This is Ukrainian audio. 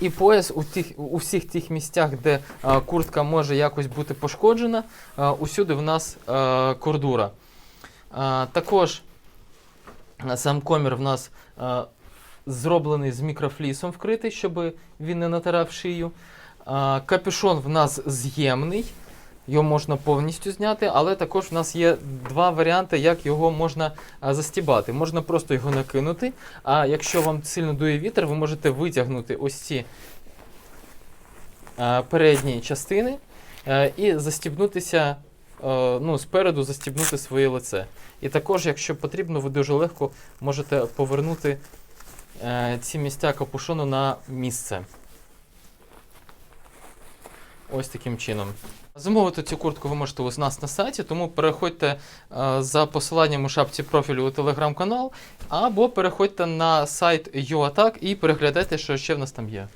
І пояс у, тих, у всіх тих місцях, де е, куртка може якось бути пошкоджена, е, усюди в нас е, кордура. Е, також е, сам комір в нас е, зроблений з мікрофлісом вкритий, щоб він не натирав шию. Е, капюшон в нас з'ємний. Його можна повністю зняти, але також в нас є два варіанти, як його можна застібати. Можна просто його накинути, а якщо вам сильно дує вітер, ви можете витягнути ось ці передні частини і застібнутися ну, спереду застібнути своє лице. І також, якщо потрібно, ви дуже легко можете повернути е, ці місця капюшону на місце. Ось таким чином. Замовити цю куртку ви можете у нас на сайті, тому переходьте е, за посиланням у шапці профілю у телеграм-канал, або переходьте на сайт UATAC і переглядайте, що ще в нас там є.